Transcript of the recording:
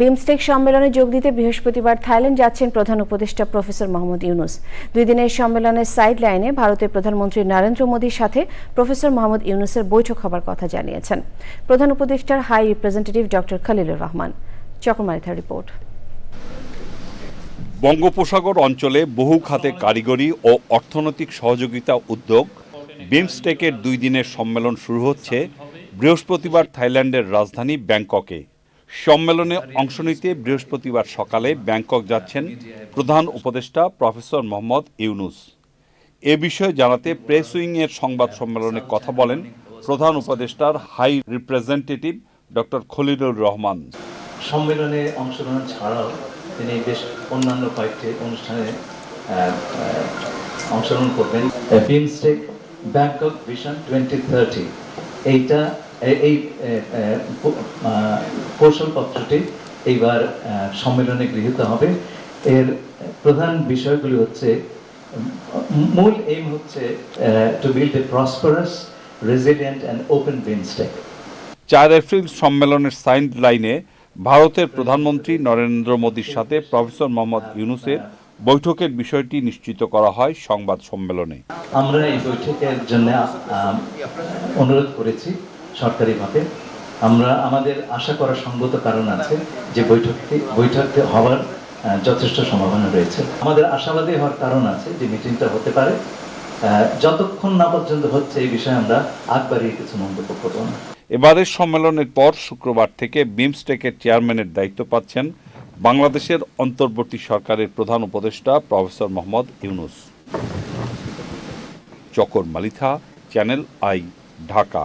বিমস্টেক সম্মেলনে যোগ দিতে বৃহস্পতিবার থাইল্যান্ড যাচ্ছেন প্রধান উপদেষ্টা প্রফেসর মোহাম্মদ ইউনুস। দুই দিনের সম্মেলনের সাইড লাইনে ভারতের প্রধানমন্ত্রী নরেন্দ্র মোদীর সাথে প্রফেসর মোহাম্মদ ইউনুসের বৈঠক হবার কথা জানিয়েছেন। প্রধান উপদেষ্টার high representative doctor Khalilur Rahman. চকমারিথা report. বঙ্গোপসাগর অঞ্চলে বহু খাতে কারিগরি ও অর্থনৈতিক সহযোগিতা উদ্যোগ। বিমস্টেকের দুই দিনের সম্মেলন শুরু হচ্ছে বৃহস্পতিবার থাইল্যান্ডের রাজধানী ব্যাংককে। সম্মেলনে অংশ নিতে বৃহস্পতিবার সকালে ব্যাংকক যাচ্ছেন প্রধান উপদেষ্টা প্রফেসর মোহাম্মদ ইউনুস। এ বিষয়ে জানাতে প্রেস উইংয়ের সংবাদ সম্মেলনে কথা বলেন প্রধান উপদেষ্টার high representative doctor Khalilur Rahman. সম্মেলনে অংশগ্রহণ ছাড়াও তিনি বেশ অন্যান্য কয়েকটি অনুষ্ঠানে অংশগ্রহণ করবেন। BIMSTEC Bangkok vision twenty thirty. এইটা, এই আহ, আহ, প- আহ, কৌশলপত্রটি এইবার সম্মেলনে গৃহীত হবে। এর প্রধান বিষয়গুলি হচ্ছে মূল এইম হচ্ছে to build a prosperous resilient and open BIMSTEC চার এপ্রিল সম্মেলনের সাইড লাইনে ভারতের প্রধানমন্ত্রী নরেন্দ্র মোদীর সাথে প্রফেসর মোহাম্মদ ইউনুসের বৈঠকের বিষয়টি নিশ্চিত করা হয় সংবাদ সম্মেলনে। আমরা এই বৈঠকের জন্য অনুরোধ করেছি সরকারিভাবে। আমরা আমাদের আশা করা সঙ্গত কারণ আছে যে বৈঠকটি বৈঠকটি হওয়ার যথেষ্ট সম্ভাবনা রয়েছে। আমাদের আশাবাদী হওয়ার কারণ আছে যে মিটিংটা হতে পারে। যতক্ষণ না পর্যন্ত হচ্ছে এই বিষয়ে আমরা আগ বাড়িয়ে কিছু মন্তব্য করব না। এবারের সম্মেলনের পর শুক্রবার থেকে বিমস্টেকের চেয়ারম্যানের দায়িত্ব পাচ্ছেন বাংলাদেশের অন্তর্বর্তী সরকারের প্রধান উপদেষ্টা প্রফেসর মোহাম্মদ ইউনুস। চকর মালিথা, চ্যানেল আই, ঢাকা।